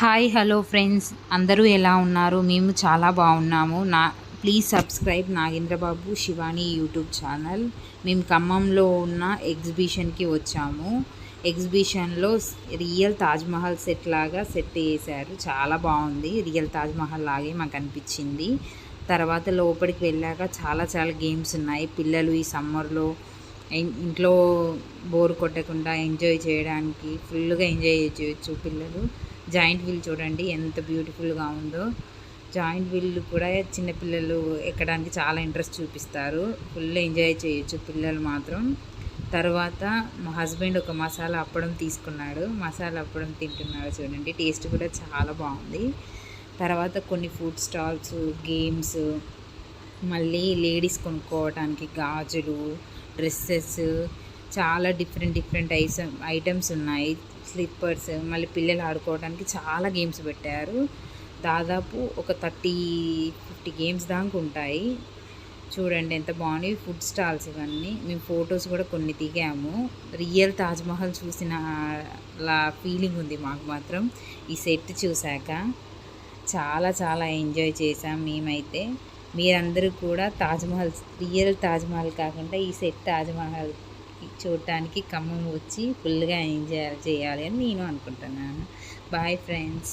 Hi hello friends. అందరూ ఎలా ఉన్నారు? మేము చాలా బాగున్నాము. నా please subscribe Nagendrababu Shivani YouTube channel. మేము ఖమ్మంలో ఉన్న ఎగ్జిబిషన్కి వచ్చాము. ఎగ్జిబిషన్లో రియల్ తాజ్మహల్ సెట్ లాగా సెట్ చేశారు. చాలా బాగుంది. రియల్ తాజ్మహల్ లాగే మాకు అనిపించింది. తర్వాత లోపలికి వెళ్ళాక చాలా చాలా గేమ్స్ ఉన్నాయి. పిల్లలు ఈ సమ్మర్లో ఇంట్లో బోర్ కొట్టకుండా ఎంజాయ్ చేయడానికి ఫుల్గా ఎంజాయ్ చేయొచ్చు పిల్లలు. జాయింట్ వీల్ చూడండి ఎంత బ్యూటిఫుల్గా ఉందో. జాయింట్ వీల్ కూడా చిన్నపిల్లలు ఎక్కడానికి చాలా ఇంట్రెస్ట్ చూపిస్తారు. ఫుల్ ఎంజాయ్ చేయొచ్చు పిల్లలు మాత్రం. తర్వాత మా హస్బెండ్ ఒక మసాలా అప్పడం తీసుకున్నాడు. మసాలా అప్పడం తింటున్నాడు చూడండి టేస్ట్ కూడా చాలా బాగుంది. తర్వాత కొన్ని ఫుడ్ స్టాల్స్ గేమ్స్ మళ్ళీ లేడీస్ కొనుక్కోవడానికి గాజులు డ్రెస్సెస్ చాలా డిఫరెంట్ డిఫరెంట్ ఐసమ్ ఐటమ్స్ ఉన్నాయి. స్లిప్పర్స్ మళ్ళీ పిల్లలు ఆడుకోవడానికి చాలా గేమ్స్ పెట్టారు. దాదాపు ఒక థర్టీ ఫిఫ్టీ గేమ్స్ దాకా ఉంటాయి. చూడండి ఎంత బాగున్నాయి. ఫుడ్ స్టాల్స్ ఇవన్నీ. మేము ఫొటోస్ కూడా కొన్ని దిగాము. రియల్ తాజ్మహల్ చూసిన లా ఫీలింగ్ ఉంది మాకు మాత్రం. ఈ సెట్ చూశాక చాలా చాలా ఎంజాయ్ చేసాం మేమైతే. మీరందరూ కూడా తాజ్మహల్ రియల్ తాజ్మహల్ కాకుండా ఈ సెట్ తాజ్మహల్ చూడటానికి ఖమ్మం వచ్చి ఫుల్గా ఎంజాయ్ చేయాలి అని నేను అనుకుంటున్నాను. Bye friends